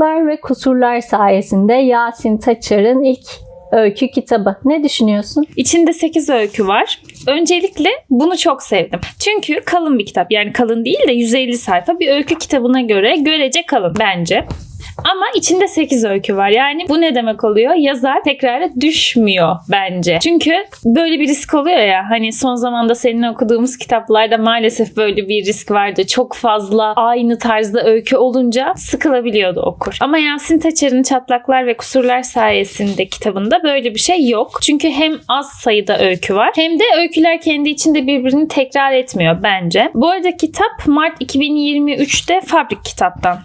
Çatlaklar ve Kusurlar sayesinde Yasin Taçar'ın ilk öykü kitabı. Ne düşünüyorsun? İçinde 8 öykü var. Öncelikle bunu çok sevdim. Çünkü kalın bir kitap. Yani kalın değil de 150 sayfa bir öykü kitabına göre görece kalın bence. Ama içinde 8 öykü var. Yani bu ne demek oluyor? Yazar tekrara düşmüyor bence. Çünkü böyle bir risk oluyor ya. Hani son zamanda senin okuduğumuz kitaplarda maalesef böyle bir risk vardı. Çok fazla aynı tarzda öykü olunca sıkılabiliyordu okur. Ama Yasin Taçer'in Çatlaklar ve Kusurlar sayesinde kitabında böyle bir şey yok. Çünkü hem az sayıda öykü var hem de öyküler kendi içinde birbirini tekrar etmiyor bence. Bu arada kitap Mart 2023'te Fabrik Kitap'tan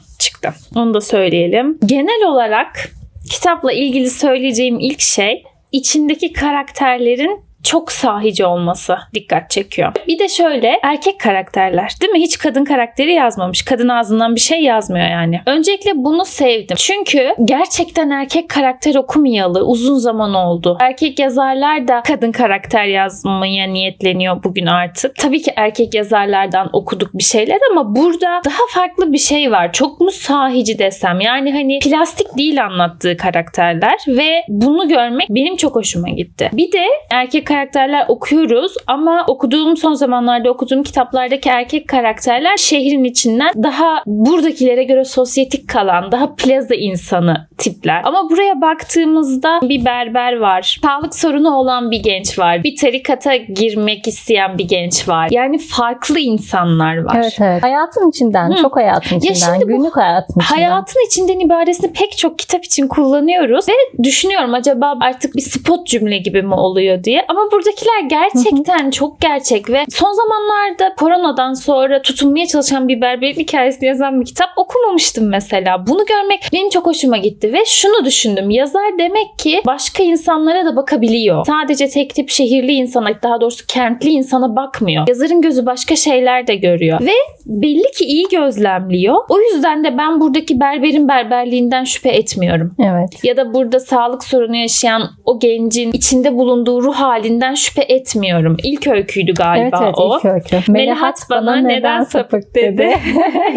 çıktı. Onu da söyleyelim. Genel olarak kitapla ilgili söyleyeceğim ilk şey içindeki karakterlerin çok sahici olması dikkat çekiyor. Bir de şöyle erkek karakterler değil mi? Hiç kadın karakteri yazmamış. Kadın ağzından bir şey yazmıyor yani. Öncelikle bunu sevdim. Çünkü gerçekten erkek karakter okumayalı uzun zaman oldu. Erkek yazarlar da kadın karakter yazmaya niyetleniyor bugün artık. Tabii ki erkek yazarlardan okuduk bir şeyler ama burada daha farklı bir şey var. Çok mu sahici desem? Yani hani plastik değil anlattığı karakterler ve bunu görmek benim çok hoşuma gitti. Bir de erkek karakterler okuyoruz ama okuduğum son zamanlarda okuduğum kitaplardaki erkek karakterler şehrin içinden daha buradakilere göre sosyetik kalan, daha plaza insanı tipler. Ama buraya baktığımızda bir berber var. Sağlık sorunu olan bir genç var. Bir tarikata girmek isteyen bir genç var. Yani farklı insanlar var. Evet evet. Hayatın içinden, Hı. çok hayatın içinden, şimdi bu günlük hayatın içinden. Hayatın içinden ibaresini pek çok kitap için kullanıyoruz ve düşünüyorum acaba artık bir spot cümle gibi mi oluyor diye. Ama buradakiler gerçekten çok gerçek ve son zamanlarda koronadan sonra tutunmaya çalışan bir berberin hikayesini yazan bir kitap okumamıştım mesela. Bunu görmek benim çok hoşuma gitti ve şunu düşündüm. Yazar demek ki başka insanlara da bakabiliyor. Sadece tek tip şehirli insana daha doğrusu kentli insana bakmıyor. Yazarın gözü başka şeyler de görüyor ve belli ki iyi gözlemliyor. O yüzden de ben buradaki berberin berberliğinden şüphe etmiyorum. Evet. Ya da burada sağlık sorunu yaşayan o gencin içinde bulunduğu ruh halinden şüphe etmiyorum. İlk öyküydü galiba evet evet o. ilk öykü. Melahat bana neden sapık dedi.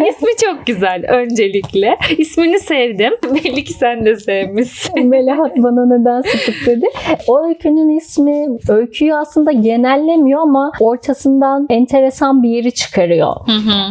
İsmi çok güzel öncelikle. İsmini sevdim. Belli ki sen de sevmişsin. Melahat bana neden sapık dedi. O öykünün ismi öyküyü aslında genellemiyor ama ortasından enteresan bir yeri çıkarıyor.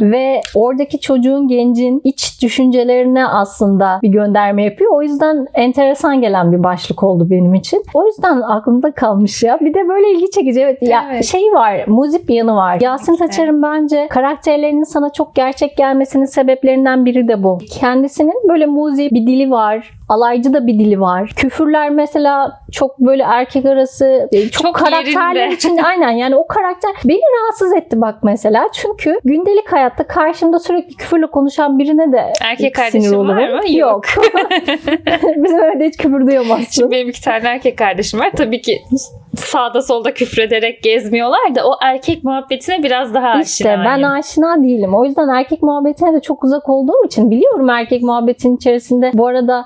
Ve oradaki çocuğun gencin iç düşüncelerine aslında bir gönderme yapıyor. O yüzden enteresan gelen bir başlık oldu benim için. O yüzden aklımda kalmış ya. Bir de böyle ilgi çekici. Evet, ya Evet. şey var, muzip bir yanı var. Yasin. Taçar'ın bence karakterlerinin sana çok gerçek gelmesinin sebeplerinden biri de bu. Kendisinin böyle muzip bir dili var. Alaycı da bir dili var. Küfürler mesela çok böyle erkek arası e, çok, Çok karakterler yerinde. için aynen yani o karakter beni rahatsız etti bak mesela. Çünkü gündelik hayatta karşımda sürekli küfürle konuşan birine de Erkek sinir kardeşin var olurum. mı? Yok. Bizim evde hiç küfür duyamazsın. Şimdi benim iki tane erkek kardeşim var. Tabii ki sağda solda küfrederek gezmiyorlar da o erkek muhabbetine biraz daha İşte aşinayım. ben aşina değilim. O yüzden erkek muhabbetine de çok uzak olduğum için biliyorum erkek muhabbetin içerisinde. Bu arada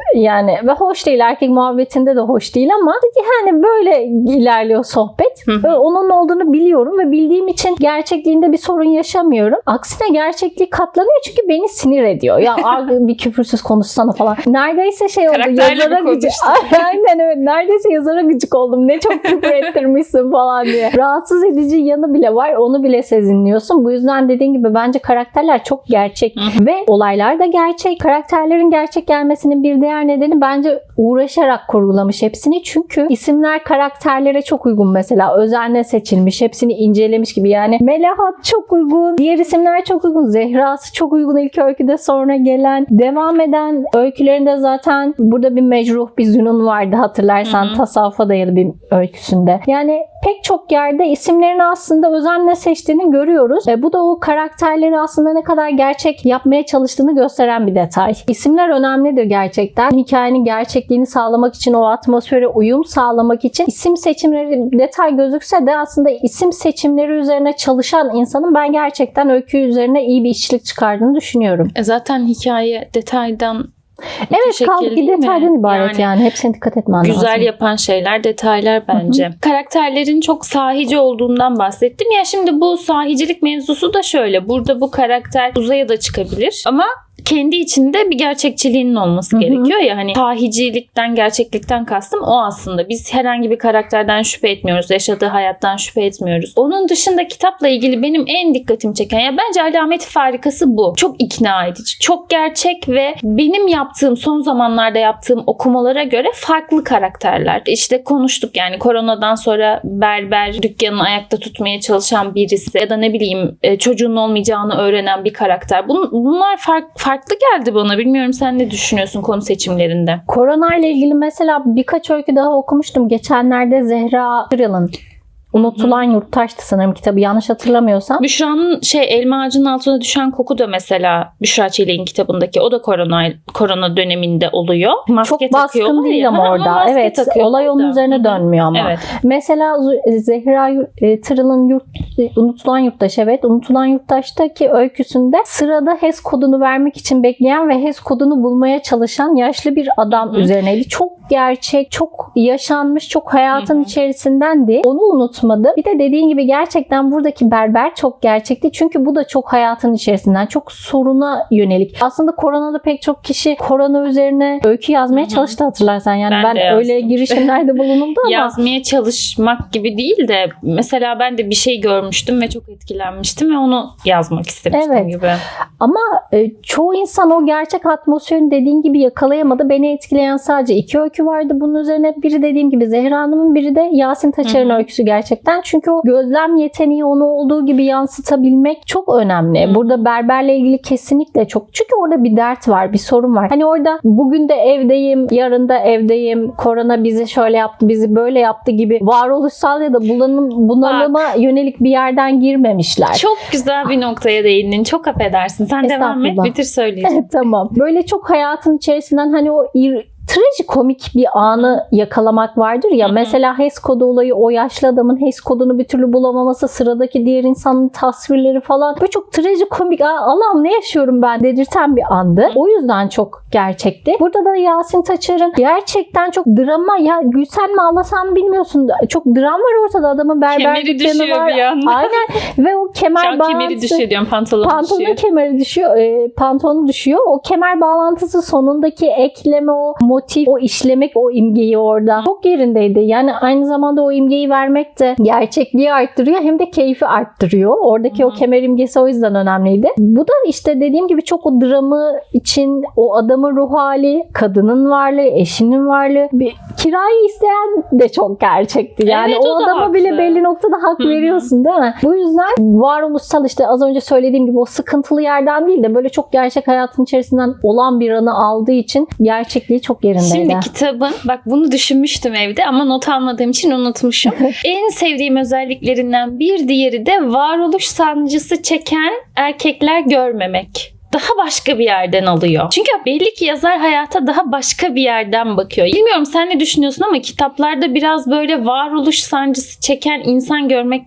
yani ve hoş değil erkek muhabbetinde de hoş değil ama yani böyle ilerliyor sohbet. Hı hı. Ve onun olduğunu biliyorum ve bildiğim için gerçekliğinde bir sorun yaşamıyorum. Aksine gerçekliği katlanıyor çünkü beni sinir ediyor. Ya bir küfürsüz konuşsana falan. Neredeyse şey oldu yazara gıcık. Aynen evet. Neredeyse yazara gıcık oldum. Ne çok küfür ettirmişsin falan diye. Rahatsız edici yanı bile var. Onu bile sezinliyorsun. Bu yüzden dediğin gibi bence karakterler çok gerçek. Ve olaylar da gerçek. Karakterlerin gerçek gelmesinin bir diğer nedeni bence uğraşarak kurgulamış hepsini. Çünkü isimler karakterlere çok uygun mesela. Özenle seçilmiş. Hepsini incelemiş gibi. Yani Melahat çok uygun. Diğer isimler çok uygun. Zehra'sı çok uygun ilk öyküde sonra gelen. Devam eden öykülerinde zaten burada bir mecruh bir zünun vardı hatırlarsan. Hı hı. Tasavvufa dayalı bir öyküsünde. Yani pek çok yerde isimlerini aslında özenle seçtiğini görüyoruz. E, bu da o karakterleri aslında ne kadar gerçek yapmaya çalıştığını gösteren bir detay. İsimler önemlidir gerçekten. Hikayenin gerçekliğini sağlamak için, o atmosfere uyum sağlamak için isim seçimleri detay gözükse de aslında isim seçimleri üzerine çalışan insanın ben gerçekten öykü üzerine iyi bir işçilik çıkardığını düşünüyorum. E zaten hikaye detaydan Evet kaldı mi? detaydan ibaret yani. Yani Hepsine dikkat etmen lazım. Güzel yapan şeyler detaylar bence. Karakterlerin çok sahici olduğundan bahsettim. Ya şimdi bu sahicilik mevzusu da şöyle. Burada bu karakter uzaya da çıkabilir ama kendi içinde bir gerçekçiliğinin olması gerekiyor ya hani tahicilikten gerçeklikten kastım o aslında. Biz herhangi bir karakterden şüphe etmiyoruz. Yaşadığı hayattan şüphe etmiyoruz. Onun dışında kitapla ilgili benim en dikkatimi çeken ya bence alameti farikası bu. Çok ikna edici. Çok gerçek ve benim yaptığım son zamanlarda yaptığım okumalara göre farklı karakterler. İşte konuştuk yani koronadan sonra berber dükkanını ayakta tutmaya çalışan birisi ya da ne bileyim e, çocuğun olmayacağını öğrenen bir karakter. Bun- bunlar fark- farklı geldi bana. Bilmiyorum sen ne düşünüyorsun konu seçimlerinde? Korona ile ilgili mesela birkaç öykü daha okumuştum. Geçenlerde Zehra Kırıl'ın Unutulan Yurttaş'tı sanırım kitabı yanlış hatırlamıyorsam. Büşra'nın şey elma ağacının altına düşen koku da mesela Büşra Çelik'in kitabındaki o da korona korona döneminde oluyor. Maske Çok baskın değil ya. ama orada. maske Evet olay onun da. üzerine dönmüyor ama. Evet. Mesela Zehra e, Tırıl'ın yurt, Unutulan Yurttaş evet. Unutulan Yurttaş'taki öyküsünde sırada HES kodunu vermek için bekleyen ve HES kodunu bulmaya çalışan yaşlı bir adam Hı hı. üzerineydi. Çok gerçek, çok yaşanmış, çok hayatın Hı hı. içerisindendi. Onu unutmadı. Bir de dediğin gibi gerçekten buradaki berber çok gerçekti. Çünkü bu da çok hayatın içerisinden, çok soruna yönelik. Aslında koronada pek çok kişi korona üzerine öykü yazmaya Hı hı. çalıştı hatırlarsan. Yani Ben ben, öyle girişimlerde bulunuldu ama Yazmaya çalışmak gibi değil de mesela ben de bir şey görmüştüm ve çok etkilenmiştim ve onu yazmak istemiştim Evet. gibi. Ama e, çoğu insan o gerçek atmosferini dediğin gibi yakalayamadı. Beni etkileyen sadece iki öykü vardı bunun üzerine. Biri dediğim gibi Zehra Hanım'ın biri de Yasin Taçer'in Hı hı. Gerçekten. Çünkü o gözlem yeteneği onu olduğu gibi yansıtabilmek çok önemli. Burada berberle ilgili kesinlikle çok. Çünkü orada bir dert var, bir sorun var. Hani orada bugün de evdeyim, yarın da evdeyim. Korona bizi şöyle yaptı, bizi böyle yaptı gibi varoluşsal ya da bulanım, bunalıma yönelik bir yerden girmemişler. Çok güzel bir noktaya değindin. Çok affedersin. Sen devam et. Bitir söyleyeceğim. tamam. Böyle çok hayatın içerisinden hani o ir- trajikomik bir anı yakalamak vardır ya. Hı hı. Mesela HES kodu olayı o yaşlı adamın HES kodunu bir türlü bulamaması, sıradaki diğer insanın tasvirleri falan. Böyle çok trajikomik. Allah'ım ne yaşıyorum ben dedirten bir andı. O yüzden çok gerçekti. Burada da Yasin Taçer'in gerçekten çok drama ya gülsen mi ağlasan bilmiyorsun. Çok dram var ortada adamın berber Kemeri dükkanı düşüyor var. bir anda. Aynen. Ve o kemer Şu an kemeri bağlantısı- düşüyor diyorum. Pantolonu Pantolonun düşüyor. kemeri düşüyor, e, pantolonu düşüyor. O kemer bağlantısı sonundaki ekleme, o motif, o işlemek o imgeyi orada çok yerindeydi. Yani aynı zamanda o imgeyi vermek de gerçekliği arttırıyor hem de keyfi arttırıyor. Oradaki Hı o kemer imgesi o yüzden önemliydi. Bu da işte dediğim gibi çok o dramı için o adamın ruh hali, kadının varlığı, eşinin varlığı, bir kirayı isteyen de çok gerçekti. Yani Evet, o, o da adama bile haklı. belli noktada hak hı. veriyorsun değil mi? Bu yüzden varoluşsal işte az önce söylediğim gibi o sıkıntılı yerden değil de böyle çok gerçek hayatın içerisinden olan bir anı aldığı için gerçekliği çok yerindeydi. Şimdi kitabın bak bunu düşünmüştüm evde ama not almadığım için unutmuşum. en sevdiğim özelliklerinden bir diğeri de varoluş sancısı çeken erkekler görmemek. Daha başka bir yerden alıyor. Çünkü belli ki yazar hayata daha başka bir yerden bakıyor. Bilmiyorum sen ne düşünüyorsun ama kitaplarda biraz böyle varoluş sancısı çeken insan görmek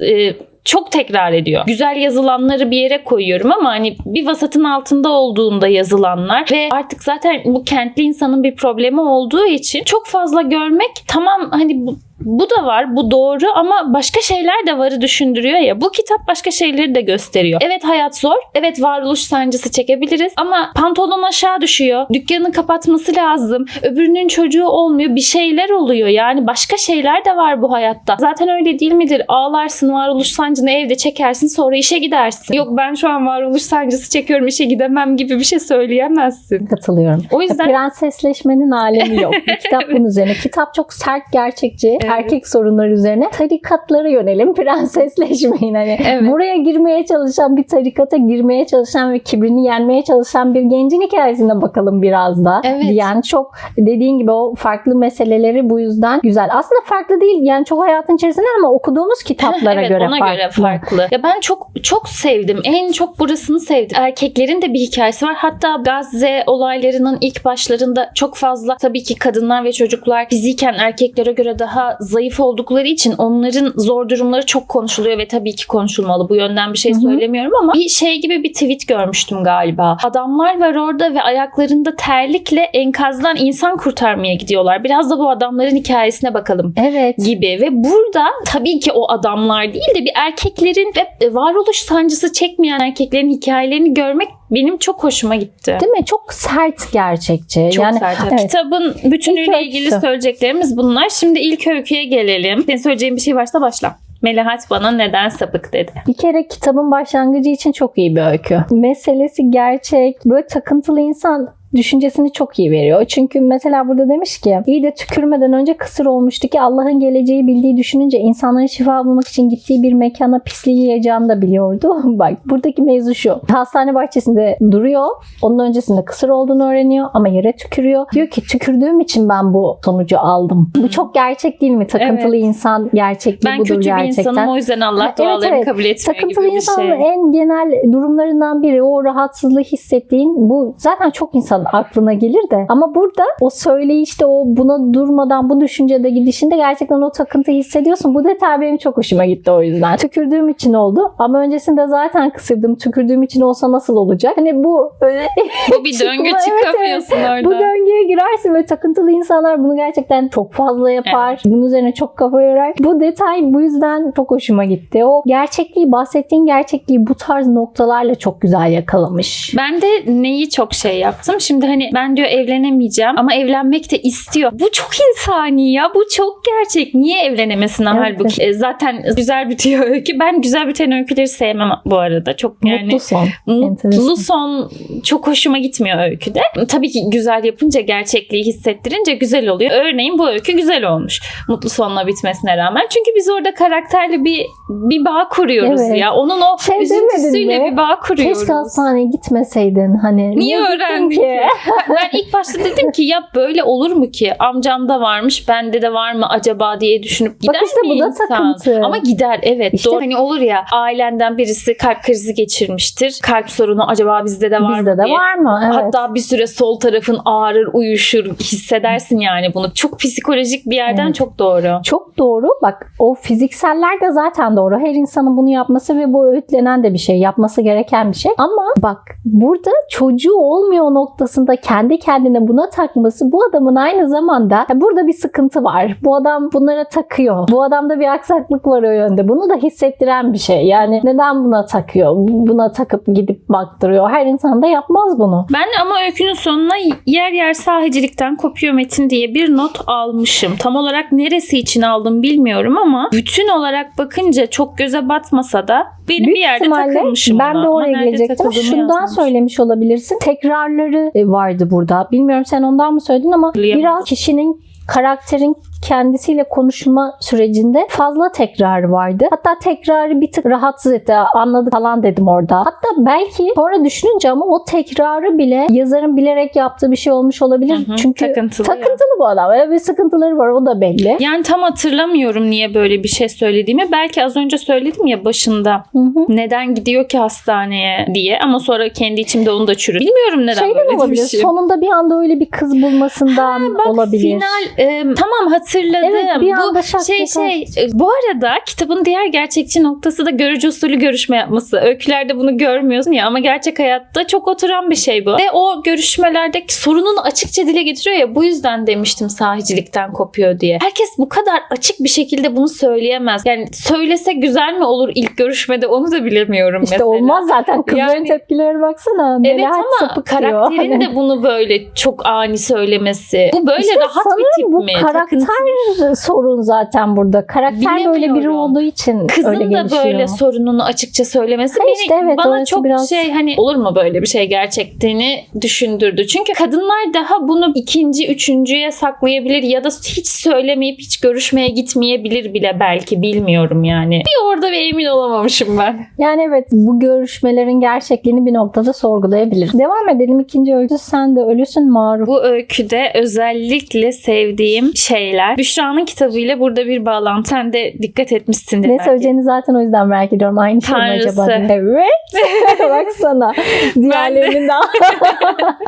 e, çok tekrar ediyor. Güzel yazılanları bir yere koyuyorum ama hani bir vasatın altında olduğunda yazılanlar ve artık zaten bu kentli insanın bir problemi olduğu için çok fazla görmek tamam hani bu, bu da var, bu doğru ama başka şeyler de varı düşündürüyor ya. Bu kitap başka şeyleri de gösteriyor. Evet hayat zor. Evet varoluş sancısı çekebiliriz ama pantolon aşağı düşüyor. Dükkanı kapatması lazım. Öbürünün çocuğu olmuyor. Bir şeyler oluyor. Yani başka şeyler de var bu hayatta. Zaten öyle değil midir? Ağlarsın, varoluş sancını evde çekersin, sonra işe gidersin. Yok ben şu an varoluş sancısı çekiyorum, işe gidemem gibi bir şey söyleyemezsin. Katılıyorum. O yüzden Prensesleşmenin alemi yok. Bir kitap bunun üzerine. Kitap çok sert gerçekçi. Evet. Erkek sorunları üzerine. Tarikatlara yönelim. Prensesleşmeyin. Hani Evet. buraya girmeye çalışan bir tarikata girmeye çalışan ve kibrini yenmeye çalışan bir gencin hikayesine bakalım biraz da. Evet. Diyen çok dediğin gibi o farklı meseleleri bu yüzden güzel. Aslında farklı değil. Yani çok hayatın içerisinde ama okuduğumuz kitaplara evet, göre ona farklı. göre farklı. Ya ben çok çok sevdim. En çok burasını sevdim. Erkeklerin de bir hikayesi var. Hatta Gazze olaylarının ilk başlarında çok fazla tabii ki kadınlar ve çocuklar fiziken erkeklere göre daha zayıf oldukları için onların zor durumları çok konuşuluyor ve tabii ki konuşulmalı. Bu yönden bir şey Hı hı. söylemiyorum ama bir şey gibi bir tweet görmüştüm galiba. Adamlar var orada ve ayaklarında terlikle enkazdan insan kurtarmaya gidiyorlar. Biraz da bu adamların hikayesine bakalım Evet. gibi ve burada tabii ki o adamlar değil de bir erkeklerin ve varoluş sancısı çekmeyen erkeklerin hikayelerini görmek benim çok hoşuma gitti. Değil mi? Çok sert gerçekçi. Çok yani sert. evet. Kitabın bütünüyle İlk ilgili öyküsü. söyleyeceklerimiz bunlar. Şimdi ilk öyküye gelelim. Senin söyleyeceğin bir şey varsa başla. Melahat bana neden sapık dedi. Bir kere kitabın başlangıcı için çok iyi bir öykü. Meselesi gerçek. Böyle takıntılı insan düşüncesini çok iyi veriyor. Çünkü mesela burada demiş ki iyi de tükürmeden önce kısır olmuştu ki Allah'ın geleceği bildiği düşününce insanların şifa bulmak için gittiği bir mekana pisliği yiyeceğini da biliyordu. Bak buradaki mevzu şu. Hastane bahçesinde duruyor. Onun öncesinde kısır olduğunu öğreniyor ama yere tükürüyor. Diyor ki tükürdüğüm için ben bu sonucu aldım. Bu çok gerçek değil mi? Takıntılı Evet. insan gerçekliği Ben budur kötü gerçekten. bir insanım o yüzden Allah evet, dualarımı evet. kabul etmiyor Takıntılı gibi bir insanın şey. en genel durumlarından biri o rahatsızlığı hissettiğin bu zaten çok insanın aklına gelir de ama burada o söyleyişte o buna durmadan bu düşüncede gidişinde gerçekten o takıntıyı hissediyorsun. Bu detay benim çok hoşuma gitti o yüzden. Tükürdüğüm için oldu ama öncesinde zaten kısırdım. Tükürdüğüm için olsa nasıl olacak? Hani bu öyle Bu bir döngü Evet, çıkamıyorsun orada. bu döngüye girersin ve takıntılı insanlar bunu gerçekten çok fazla yapar. Bunun üzerine çok kafa yorar. Bu detay bu yüzden çok hoşuma gitti. O gerçekliği, bahsettiğin gerçekliği bu tarz noktalarla çok güzel yakalamış. Ben de neyi çok şey yaptım. Şimdi hani ben diyor evlenemeyeceğim ama evlenmek de istiyor. Bu çok insani ya. Bu çok gerçek. Niye evlenemesin Evet. halbuki? E, Zaten güzel bitiyor öykü. Ben güzel biten öyküleri sevmem bu arada. Çok yani Mutlu son. Mutlu son çok hoşuma gitmiyor öyküde. Tabii ki güzel yapınca gerçekliği hissettirince güzel oluyor. Örneğin bu öykü güzel olmuş. Mutlu sonla bitmesine rağmen. Çünkü biz orada karakterle bir bir bağ kuruyoruz Evet. ya. Onun o Şey üzüntüsüyle mi? bir bağ kuruyoruz. Keşke hastaneye gitmeseydin. Hani Niye gittin öğrendin ki? ben ilk başta dedim ki ya böyle olur mu ki? Amcamda varmış, bende de var mı acaba diye düşünüp gider Bak işte mi bu da insan? takıntı. Ama gider evet. İşte- Doğru. Hani olur ya ailenden birisi kalp krizi geçirmiştir. Kalp sorunu acaba bizde de var Bizde mı de diye. var mı? Evet. Hatta bir süre sol tarafın ağrır, uyuşur hissedersin yani bunu. Çok psikolojik bir yerden Evet. çok doğru. Çok doğru. Bak o fizikseller de zaten doğru. Her insanın bunu yapması ve bu öğütlenen de bir şey. Yapması gereken bir şey. Ama bak burada çocuğu olmuyor noktasında kendi kendine buna takması bu adamın aynı zamanda "Ha, burada bir sıkıntı var. Bu adam bunlara takıyor. Bu adamda bir aksaklık var o yönde. Bunu da hissettiren bir şey. Yani neden buna takıyor? Buna takıp gidip baktırıyor. Her insan da yapmaz bunu. Ben ama öykünün sonuna yer yer sahicilikten kopuyor Metin diye bir not almışım. Tam olarak neresi için aldım bilmiyorum ama bütün olarak bakınca çok göze batmasa da benim Büyük bir yerde takılmışım ben ona. de oraya nerede gelecektim. Şundan yazmamış. söylemiş olabilirsin. Tekrarları e, vardı burada. Bilmiyorum sen ondan mı söyledin ama biraz kişinin karakterin kendisiyle konuşma sürecinde fazla tekrar vardı. Hatta tekrarı bir tık rahatsız etti. Anladık falan dedim orada. Hatta belki sonra düşününce ama o tekrarı bile yazarın bilerek yaptığı bir şey olmuş olabilir. Hı hı, Çünkü takıntılı ya. takıntılı bu adam. Öyle bir sıkıntıları var o da belli. Yani tam hatırlamıyorum niye böyle bir şey söylediğimi. Belki az önce söyledim ya başında. Hı hı. Neden gidiyor ki hastaneye diye. Ama sonra kendi içimde onu da çürür. Bilmiyorum neden Şeyden böyle olabilir. demişim. Sonunda bir anda öyle bir kız bulmasından Bak olabilir. final e, tamam hatırladım. Evet, bir anda Bu şey şey e, bu arada kitabın diğer gerçekçi noktası da görücü usulü görüşme yapması. Öykülerde bunu görmüyorsun ya ama gerçek hayatta çok oturan bir şey bu. Ve o görüşmelerdeki sorununu açıkça dile getiriyor ya bu yüzden demiştim sahicilikten kopuyor diye. Herkes bu kadar açık bir şekilde bunu söyleyemez. Yani söylese güzel mi olur ilk görüşmede onu da bilemiyorum İşte mesela. olmaz zaten. Kızların Yani- tepkileri baksana. Evet ama sapık diyor. karakterin Hani- de bunu böyle çok ani söylemesi. Bu böyle İşte rahat bir tip bu mi? karakter Takıntı- sorun zaten burada. Karakter böyle biri olduğu için Kızın öyle da gelişiyor. böyle sorununu açıkça söylemesi Ha beni işte evet, bana çok biraz- şey hani olur mu böyle bir şey gerçektiğini düşündürdü. Çünkü kadınlar daha bunu ikinci, üçüncüye saklayabilir ya da hiç söylemeyip hiç görüşmeye gitmeyebilir bile belki bilmiyorum yani. Bir orada bir emin olamamışım ben. Yani evet bu görüşmelerin gerçekliğini bir noktada sorgulayabilir. Devam edelim ikinci öykü. Sen de ölüsün maruf. Bu öyküde özellikle sevdiğim şeyler. Büşra'nın kitabıyla burada bir bağlantı. Sen de dikkat etmişsindir Ne belki. söyleyeceğini zaten o yüzden merak ediyorum. Aynı şey mi acaba? diye. Evet. Baksana. Diğerlerinin daha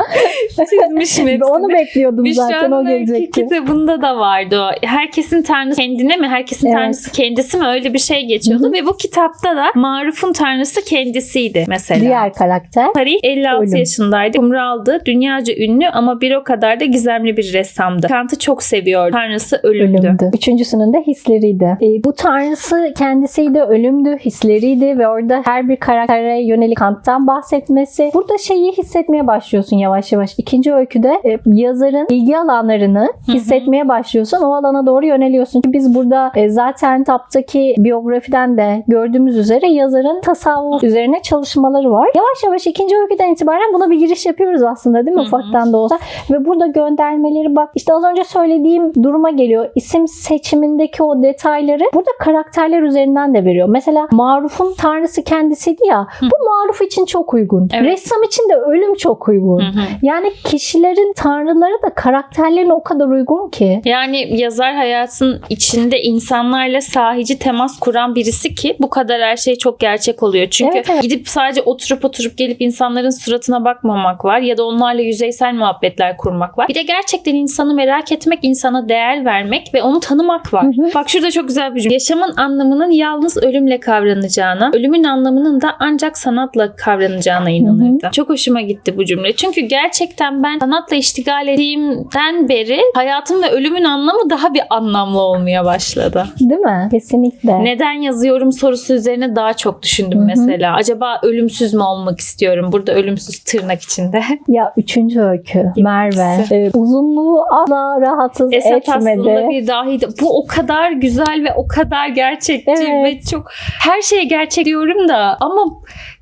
Çizmişim hepsini. onu bekliyordum zaten o Büşra'nın gelecekti. kitabında da vardı o. Herkesin tanrısı kendine mi? Herkesin Evet. tanrısı kendisi mi? Öyle bir şey geçiyordu. Ve bu kitapta da Maruf'un tanrısı kendisiydi mesela. Diğer karakter. Paris 56 Ölüm. yaşındaydı. Kumraldı. Dünyaca ünlü ama bir o kadar da gizemli bir ressamdı. Kant'ı çok seviyor. Tanrısı tanrısı ölümdü. ölümdü. Üçüncüsünün de hisleriydi. E, bu tanrısı kendisiydi, ölümdü, hisleriydi ve orada her bir karaktere yönelik Kant'tan bahsetmesi. Burada şeyi hissetmeye başlıyorsun yavaş yavaş. İkinci öyküde e, yazarın ilgi alanlarını hissetmeye başlıyorsun. O alana doğru yöneliyorsun. Biz burada e, zaten taptaki biyografiden de gördüğümüz üzere yazarın tasavvuf üzerine çalışmaları var. Yavaş yavaş ikinci öyküden itibaren buna bir giriş yapıyoruz aslında değil mi? Ufaktan da olsa. Ve burada göndermeleri bak işte az önce söylediğim duruma geliyor. İsim seçimindeki o detayları burada karakterler üzerinden de veriyor. Mesela Maruf'un tanrısı kendisiydi ya. Bu Maruf için çok uygun. Evet. Ressam için de ölüm çok uygun. Hı hı. Yani kişilerin tanrıları da karakterlerine o kadar uygun ki. Yani yazar hayatın içinde insanlarla sahici temas kuran birisi ki bu kadar her şey çok gerçek oluyor. Çünkü Evet, evet. gidip sadece oturup oturup gelip insanların suratına bakmamak var ya da onlarla yüzeysel muhabbetler kurmak var. Bir de gerçekten insanı merak etmek, insana değer vermek ve onu tanımak var. Hı hı. Bak şurada çok güzel bir cümle. Yaşamın anlamının yalnız ölümle kavranacağına, ölümün anlamının da ancak sanatla kavranacağına inanırdı. Çok hoşuma gitti bu cümle. Çünkü gerçekten ben sanatla iştigal ettiğimden beri hayatım ve ölümün anlamı daha bir anlamlı olmaya başladı. Değil mi? Kesinlikle. Neden yazıyorum sorusu üzerine daha çok düşündüm Hı hı. mesela. Acaba ölümsüz mü olmak istiyorum? Burada ölümsüz tırnak içinde. Ya üçüncü öykü Merve. Ee, uzunluğu asla rahatsız Esat etmedi. aslında bir dahiydi. Bu o kadar güzel ve o kadar gerçekçi Evet. ve çok her şeye gerçek diyorum da ama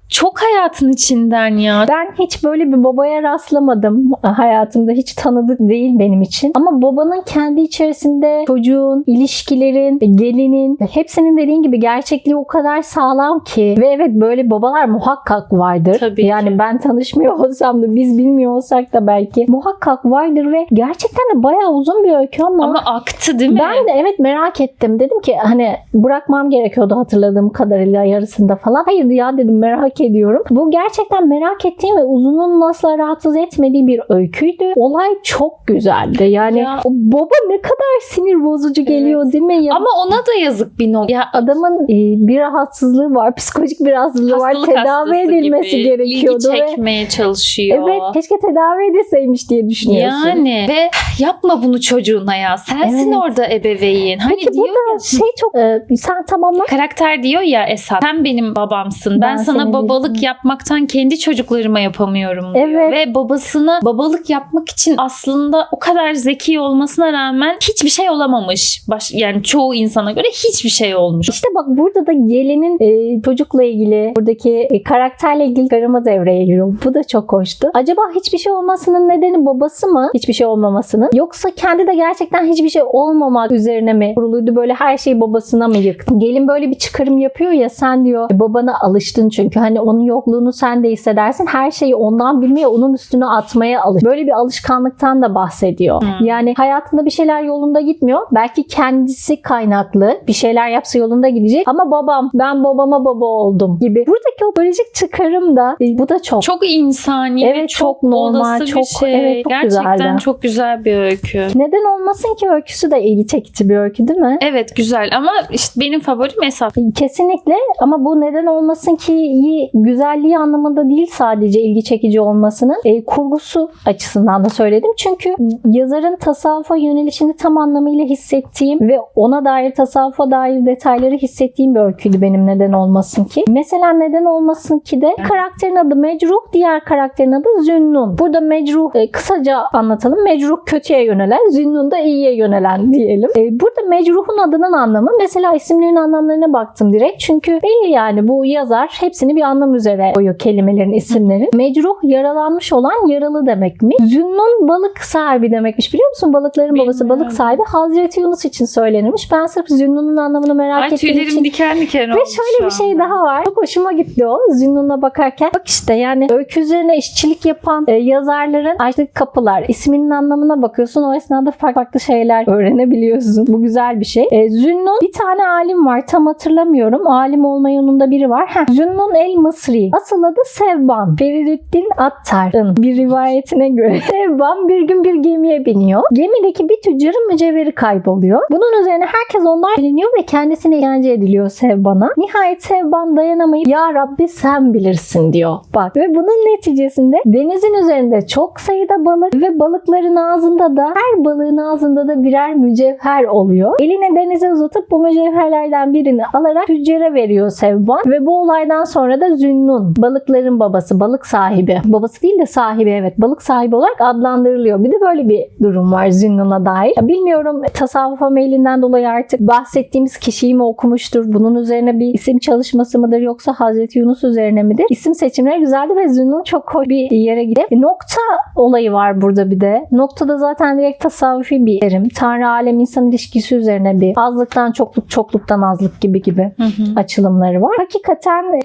çok hayatın içinden ya. Ben hiç böyle bir babaya rastlamadım. Hayatımda hiç tanıdık değil benim için. Ama babanın kendi içerisinde çocuğun, ilişkilerin, gelinin hepsinin dediğin gibi gerçekliği o kadar sağlam ki. Ve evet böyle babalar muhakkak vardır. Tabii yani ki. ben tanışmıyor olsam da biz bilmiyor olsak da belki muhakkak vardır ve gerçekten de bayağı uzun bir öykü ama, Ama aktı değil mi? ben de evet merak ettim. Dedim ki hani bırakmam gerekiyordu hatırladığım kadarıyla yarısında falan. Hayır ya dedim merak ediyorum. Bu gerçekten merak ettiğim ve uzunun asla rahatsız etmediği bir öyküydü. Olay çok güzeldi. Yani Ya. o baba ne kadar sinir bozucu geliyor değil mi? Ya, Ama ona da yazık bir nokta. Ya adamın e, bir rahatsızlığı var. Psikolojik bir rahatsızlığı var. hastalık Tedavi hastası edilmesi gibi, gerekiyordu. ve- çekmeye çalışıyor. Evet keşke tedavi edilseymiş diye düşünüyorsun. Yani ve yapma bunu çocuğuna ya. Sensin Evet. orada ebeveyn. Hani Peki diyor burada ya şey çok e, sen tamamla. karakter diyor ya Esat sen benim babamsın. Ben, Ben sana senin babalık yapmaktan kendi çocuklarıma yapamıyorum diyor. Evet. Ve babasına babalık yapmak için aslında o kadar zeki olmasına rağmen hiçbir şey olamamış. Baş, yani çoğu insana göre hiçbir şey olmuş. İşte bak burada da gelinin e, çocukla ilgili buradaki e, karakterle ilgili karıma devreye giriyor. Bu da çok hoştu. Acaba hiçbir şey olmasının nedeni babası mı? Hiçbir şey olmamasının. Yoksa kendi de gerçekten hiçbir şey olmamak üzerine mi kuruluydu? Böyle her şeyi babasına mı yıktı? Gelin böyle bir çıkarım yapıyor ya sen diyor "E, babana alıştın çünkü. Hani onun yokluğunu sen de hissedersin. Her şeyi ondan bilmeye, onun üstüne atmaya alış. Böyle bir alışkanlıktan da bahsediyor. Hmm. Yani hayatında bir şeyler yolunda gitmiyor. Belki kendisi kaynaklı bir şeyler yapsa yolunda gidecek. Ama babam, ben babama baba oldum gibi. Buradaki o bölücük çıkarım da e, bu da çok. Çok insani ve Evet, çok, çok normal, çok- bir şey. evet, çok Gerçekten güzeldi. çok güzel bir öykü. Neden olmasın ki öyküsü de ilgi çekici bir öykü değil mi? Evet güzel ama işte benim favorim Esat. Kesinlikle ama bu neden olmasın ki iyi güzelliği anlamında değil sadece ilgi çekici olmasının e, kurgusu açısından da söyledim. Çünkü yazarın tasavvufa yönelişini tam anlamıyla hissettiğim ve ona dair tasavvufa dair detayları hissettiğim bir öyküydü benim neden olmasın ki. Mesela neden olmasın ki de karakterin adı Mecruh, diğer karakterin adı Zünnun. Burada Mecruh e, kısaca anlatalım. Mecruh kötüye yönelen, Zünnun da iyiye yönelen diyelim. E, burada Mecruh'un adının anlamı mesela isimlerin anlamlarına baktım direkt. Çünkü belli yani bu yazar hepsini bir anlam üzere koyuyor kelimelerin, isimlerin. Mecruh yaralanmış olan yaralı demekmiş. Zünnun balık sahibi demekmiş. Biliyor musun? Balıkların babası Bilmiyorum. balık sahibi. Hazreti Yunus için söylenirmiş. Ben sırf Zünnun'un anlamını merak Ay ettiğim için diken diken ve şöyle bir şey anda. daha var. Çok hoşuma gitti o Zünnun'a bakarken. Bak işte yani öykü üzerine işçilik yapan e, yazarların açtığı kapılar. isminin anlamına bakıyorsun. O esnada farklı farklı şeyler öğrenebiliyorsun. Bu güzel bir şey. E, Zünnun bir tane alim var. Tam hatırlamıyorum. Alim olma yolunda biri var. Heh, Zünnun el el-Mısri. Asıl adı Sevban. Feridüddin Attar'ın bir rivayetine göre Sevban bir gün bir gemiye biniyor. Gemideki bir tüccarın mücevheri kayboluyor. Bunun üzerine herkes ondan biliniyor ve kendisine işkence ediliyor Sevban'a. Nihayet Sevban dayanamayıp Ya Rabbi sen bilirsin diyor. Bak ve bunun neticesinde denizin üzerinde çok sayıda balık ve balıkların ağzında da her balığın ağzında da birer mücevher oluyor. Eline denize uzatıp bu mücevherlerden birini alarak tüccara veriyor Sevban ve bu olaydan sonra da Zünnun balıkların babası, balık sahibi. Babası değil de sahibi evet. Balık sahibi olarak adlandırılıyor. Bir de böyle bir durum var Zünnun'a dair. Ya bilmiyorum tasavvuf amelinden dolayı artık bahsettiğimiz kişiyi mi okumuştur? Bunun üzerine bir isim çalışması mıdır yoksa Hazreti Yunus üzerine midir? İsim seçimleri güzeldi ve Zünnun çok hoş bir yere gidip e, nokta olayı var burada bir de. Noktada zaten direkt tasavvufi bir terim. Tanrı alem insan ilişkisi üzerine bir azlıktan çokluk çokluktan azlık gibi gibi Hı hı. açılımları var. Hakikaten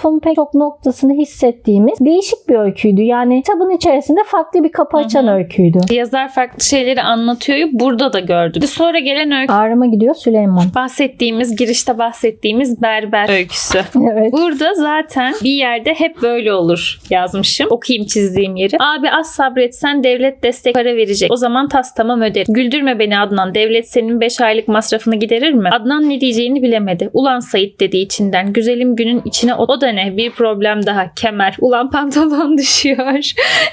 tasavvufun pek çok noktasını hissettiğimiz değişik bir öyküydü. Yani kitabın içerisinde farklı bir kapı açan Hı hı. öyküydü. Yazar farklı şeyleri anlatıyor. Burada da gördük. Sonra gelen öykü Ağrıma gidiyor Süleyman. bahsettiğimiz, girişte bahsettiğimiz berber öyküsü. Evet. Burada zaten bir yerde hep böyle olur yazmışım. Okuyayım çizdiğim yeri. Abi az sabretsen devlet destek para verecek. O zaman tas tamam öder. Güldürme beni Adnan. Devlet senin 5 aylık masrafını giderir mi? Adnan ne diyeceğini bilemedi. Ulan Sait dedi içinden. Güzelim günün içine o, o da ne? Bir problem daha. Kemer. Ulan pantolon düşüyor.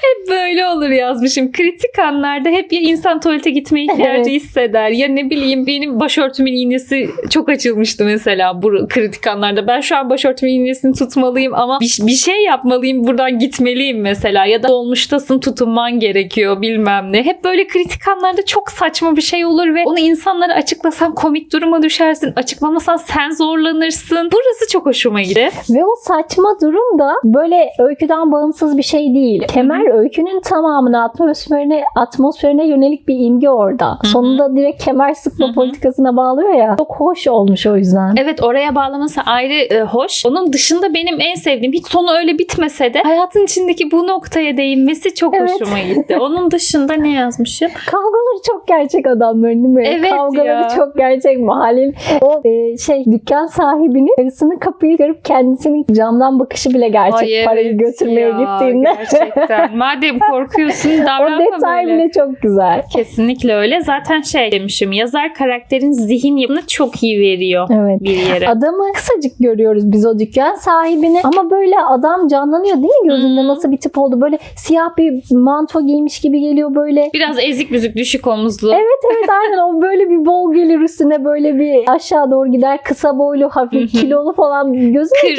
hep böyle olur yazmışım. Kritik anlarda hep ya insan tuvalete gitmeye ihtiyacı hisseder. Ya ne bileyim benim başörtümün iğnesi çok açılmıştı mesela bu kritik anlarda. Ben şu an başörtümün iğnesini tutmalıyım ama bir, bir şey yapmalıyım buradan gitmeliyim mesela. Ya da olmuştasın tutunman gerekiyor bilmem ne. Hep böyle kritik anlarda çok saçma bir şey olur ve onu insanlara açıklasan komik duruma düşersin. Açıklamasan sen zorlanırsın. Burası çok hoşuma gitti. Ve o saçma durum da böyle öyküden bağımsız bir şey değil. Kemer öykünün tamamını atmosferine atmosferine yönelik bir imge orada. Sonunda direkt kemer sıkma Hı hı. politikasına bağlıyor ya. Çok hoş olmuş o yüzden. Evet oraya bağlaması ayrı e, hoş. Onun dışında benim en sevdiğim hiç sonu öyle bitmese de hayatın içindeki bu noktaya değinmesi çok Evet. hoşuma gitti. Onun dışında ne yazmışım? Kavgaları çok gerçek adamların mi? Evet Kavgaları ya. çok gerçek mahallenin. O e, şey dükkan sahibinin karısını kapıyı kırıp kendisinin camdan bakışı bile gerçek Ay parayı evet götürmeye ya, gittiğinde. Gerçekten. Madem korkuyorsun o davranma detay böyle. bile çok güzel. Kesinlikle öyle. Zaten şey demişim yazar karakterin zihin yapını çok iyi veriyor Evet. bir yere. Adamı kısacık görüyoruz biz o dükkan sahibini ama böyle adam canlanıyor değil mi gözünde Hmm. nasıl bir tip oldu böyle siyah bir manto giymiş gibi geliyor böyle Biraz ezik büzük düşük omuzlu. Evet evet aynen o böyle bir bol gelir üstüne böyle bir aşağı doğru gider kısa boylu hafif kilolu falan gözüne Kır,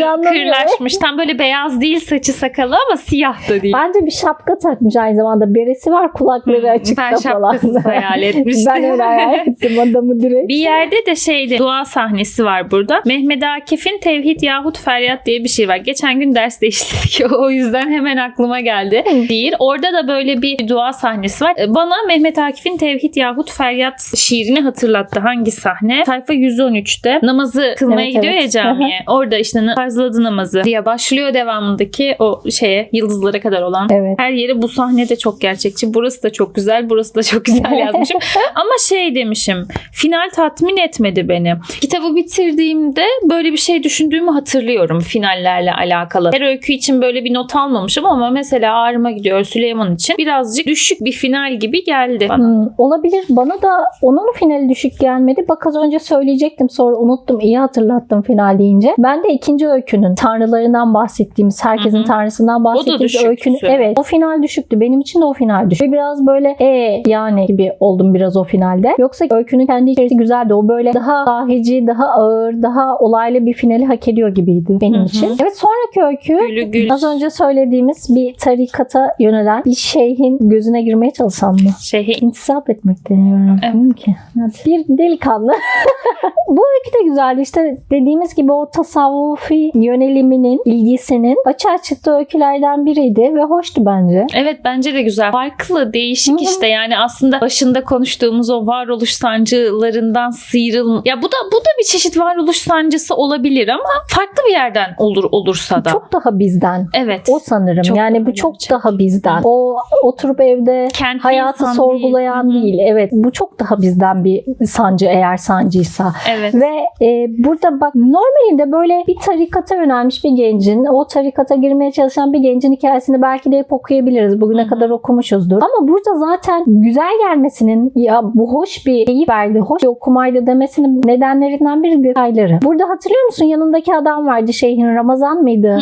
kırlaşmış. Tam böyle beyaz değil saçı sakalı ama siyah da değil. Bence bir şapka takmış aynı zamanda. Beresi var kulakları Hmm, açıkta ben falan. şapkasız hayal etmiştim. ben öyle hayal ettim adamı direkt. Bir yerde de şeydi dua sahnesi var burada. Mehmet Akif'in Tevhid yahut Feryat diye bir şey var. Geçen gün derste işledik. o yüzden hemen aklıma geldi. Şiir. Orada da böyle bir dua sahnesi var. Bana Mehmet Akif'in Tevhid yahut Feryat şiirini hatırlattı. Hangi sahne? Sayfa 113'te namazı kılmaya Evet, gidiyor evet. ya camiye. Orada işte farzladı namazı diye başlıyor devamındaki o şeye yıldızlara kadar olan Evet. her yeri bu sahnede çok gerçekçi. Burası da çok güzel, burası da çok güzel yazmışım. Ama şey demişim, final tatmin etmedi beni. Kitabı bitirdiğimde böyle bir şey düşündüğümü hatırlıyorum finallerle alakalı. Her öykü için böyle bir not almamışım ama mesela Ağrıma Gidiyor Süleyman için birazcık düşük bir final gibi geldi bana. Hmm, olabilir. Bana da onun finali düşük gelmedi. Bak az önce söyleyecektim sonra unuttum. İyi hatırlattım final deyince. Ben de ikinci öykünün tanrılarından bahsettiğimiz, herkesin Hı hı. tanrısından bahsettiğimiz düşüktü. öykünün. Evet o final düşüktü. Benim için de o final düştü. Ve biraz böyle e yani gibi oldum biraz o finalde. Yoksa öykünün kendi içerisi güzeldi. O böyle daha sahici, daha ağır, daha olaylı bir finali hak ediyor gibiydi benim Hı hı. için. Evet sonraki öykü Gülü gül Az önce söylediğimiz bir tarikata yönelen bir şeyhin gözüne girmeye çalışan mı? şey İntisap etmek deniyorum. Evet. Ki. Hadi. Bir delikanlı. Bu öykü de güzeldi. İşte dediğimiz gibi o tasavvufi yöneliminin, ilgisinin açığa çıktığı öykülerden biriydi ve hoştu bence. Evet bence de güzel. Farklı, değişik işte yani aslında başında konuştuğumuz o varoluş sancılarından sıyrıl. Ya bu da bu da bir çeşit varoluş sancısı olabilir ama farklı bir yerden olur olursa da. Çok daha bizden. evet. O sanırım. Çok yani bu çok gerçek. daha bizden. O oturup evde Kentli hayatı sorgulayan değil. değil. Evet. Bu çok daha bizden bir sancı eğer sancıysa. Evet. Ve e, burada bak normalinde böyle bir tarikata yönelmiş gelmiş bir gencin, o tarikata girmeye çalışan bir gencin hikayesini belki de hep okuyabiliriz. Bugüne Hı hı. kadar okumuşuzdur. Ama burada zaten güzel gelmesinin ya bu hoş bir keyif verdi, hoş bir okumaydı demesinin nedenlerinden biri detayları. Burada hatırlıyor musun? Yanındaki adam vardı şeyhin Ramazan mıydı?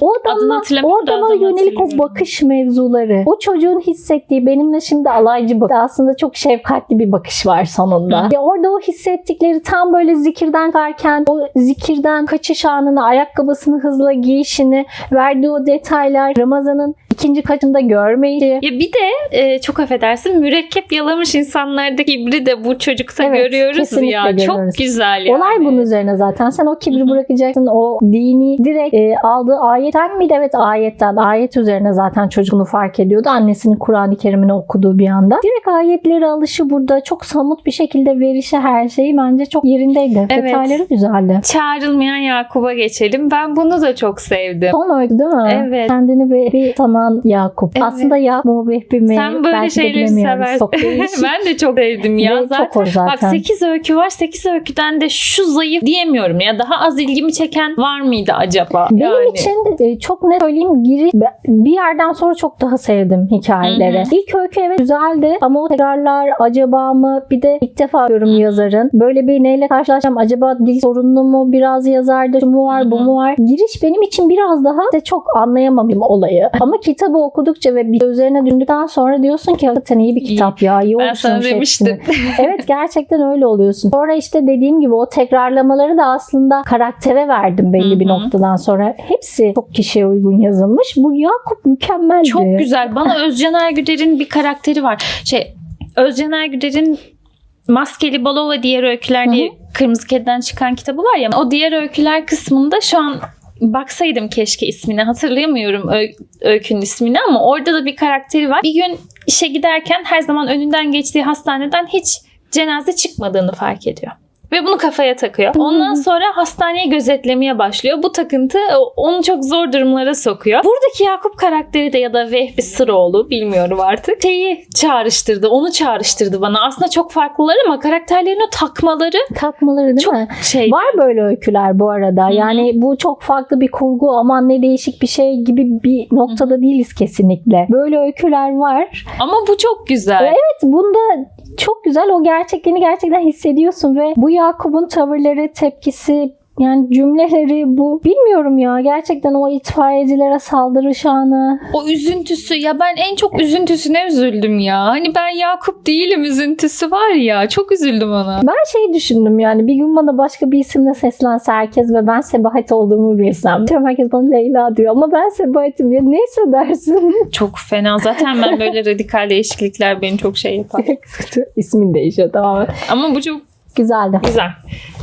O Adını adama, o da adama yönelik o bakış mevzuları. O çocuğun hissettiği benimle şimdi alaycı bakış. Aslında çok şefkatli bir bakış var sonunda. Hı. Ya orada o hissettikleri tam böyle zikirden karken o zikirden kaçış anını, ayakkabısını hızla giyişini, verdiği o detaylar, Ramazan'ın ikinci kaçında görmeyi. Ya bir de e, çok affedersin mürekkep yalamış insanlardaki kibri de bu çocukta Evet, görüyoruz ya. görüyoruz. Çok güzel yani. Olay bunun üzerine zaten. Sen o kibri bırakacaksın. O dini direkt e, aldığı ayetten miydi? Evet ayetten. Ayet üzerine zaten çocuğunu fark ediyordu. Annesinin Kur'an-ı Kerim'ini okuduğu bir anda. Direkt ayetleri alışı burada çok samut bir şekilde verişi her şeyi bence çok yerindeydi. Evet. Detayları güzeldi. Çağrılmayan Yakup'a geçelim. Ben bunu da çok sevdim. Son oydu değil mi? Evet. Kendini bir sanan Yakup. Evet. Aslında Yakup mu Vehbi mi? Sen böyle Belki şeyleri seversin. Ben de çok sevdim ya. Ve zaten çok hoş zaten. Bak 8 öykü var. 8 öyküden de şu zayıf diyemiyorum ya. Daha az ilgimi çeken var mıydı acaba? Benim yani. için e, çok net söyleyeyim giriş bir yerden sonra çok daha sevdim hikayeleri. Hı hı. İlk öykü evet güzeldi ama o tekrarlar acaba mı bir de ilk defa hı. yazarın. Böyle bir neyle karşılaşacağım acaba dil sorunlu mu biraz yazarda şu mu var bu hı. Var. Giriş benim için biraz daha de çok anlayamadım olayı. Ama kitabı okudukça ve bir üzerine düşündükten sonra diyorsun ki hakikaten iyi bir kitap ya. iyi Ben sana demiştim. evet gerçekten öyle oluyorsun. Sonra işte dediğim gibi o tekrarlamaları da aslında karaktere verdim belli bir Hı hı. noktadan sonra. Hepsi çok kişiye uygun yazılmış. Bu Yakup mükemmeldi. Çok güzel. Bana Özcan Ergüder'in bir karakteri var. Şey Özcan Ergüder'in Maskeli Balo ve Diğer Öyküler diye Kırmızı Kedi'den çıkan kitabı var ya. O diğer öyküler kısmında şu an baksaydım keşke ismini hatırlayamıyorum öy- öykünün ismini ama orada da bir karakteri var. Bir gün işe giderken her zaman önünden geçtiği hastaneden hiç cenaze çıkmadığını fark ediyor. Ve bunu kafaya takıyor. Ondan sonra hastaneyi gözetlemeye başlıyor. Bu takıntı onu çok zor durumlara sokuyor. Buradaki Yakup karakteri de ya da Vehbi Sıroğlu bilmiyorum artık. Şeyi çağrıştırdı. Onu çağrıştırdı bana. Aslında çok farklılar ama karakterlerin o takmaları Takmaları değil çok mi? şey. Var böyle öyküler bu arada. hı. Yani bu çok farklı bir kurgu aman ne değişik bir şey gibi bir noktada değiliz kesinlikle. Böyle öyküler var. Ama bu çok güzel. Evet bunda çok güzel o gerçekliğini gerçekten hissediyorsun ve bu Yakup'un tavırları, tepkisi yani cümleleri bu bilmiyorum ya gerçekten o itfaiyecilere saldırış anı O üzüntüsü ya ben en çok üzüntüsüne üzüldüm ya. Hani ben Yakup değilim üzüntüsü var ya. Çok üzüldüm ona. Ben şey düşündüm yani bir gün bana başka bir isimle seslense herkes ve ben Sebahat olduğumu bilsem. Diyorum herkes bana Leyla diyor ama ben Sebahat'im ya neyse dersin. Çok fena. Zaten ben böyle radikal değişiklikler beni çok şey yapar. İsmin değişiyor tamamen. Ama bu çok Güzeldi. güzel.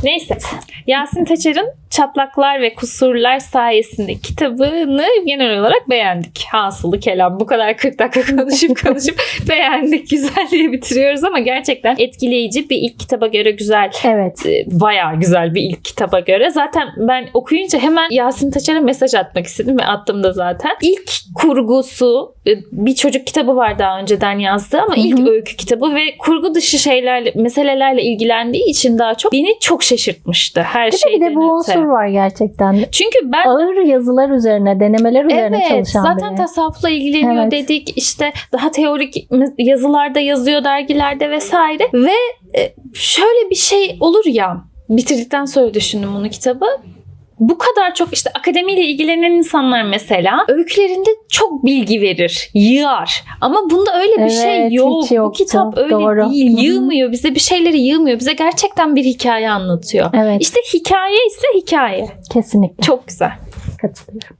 Neyse. Yasin Taçar'ın Çatlaklar ve Kusurlar sayesinde kitabını genel olarak beğendik. Hasılı kelam. Bu kadar 40 dakika konuşup konuşup beğendik. Güzel diye bitiriyoruz ama gerçekten etkileyici bir ilk kitaba göre güzel Evet. e, bayağı güzel bir ilk kitaba göre. Zaten ben okuyunca hemen Yasin Taçar'a mesaj atmak istedim ve attım da zaten. İlk kurgusu e, bir çocuk kitabı var daha önceden yazdı ama ilk öykü kitabı ve kurgu dışı şeylerle meselelerle ilgilendiği için daha çok beni çok şaşırtmıştı her de, bir de bu öte. var gerçekten. Çünkü ben Ağır yazılar üzerine, denemeler üzerine Evet çalışan zaten biri. tasavvufla ilgileniyor Evet. dedik işte daha teorik yazılarda yazıyor dergilerde vesaire ve e, şöyle bir şey olur ya bitirdikten sonra düşündüm bunu kitabı bu kadar çok işte akademiyle ilgilenen insanlar mesela öykülerinde çok bilgi verir, yığar. Ama bunda öyle bir Evet, şey hiç yok. Bu yoktu. kitap öyle Doğru. değil. Yığmıyor. Bize bir şeyleri yığmıyor. Bize gerçekten bir hikaye anlatıyor. Evet, İşte hikaye ise hikaye. kesinlikle Çok güzel. katılıyorum.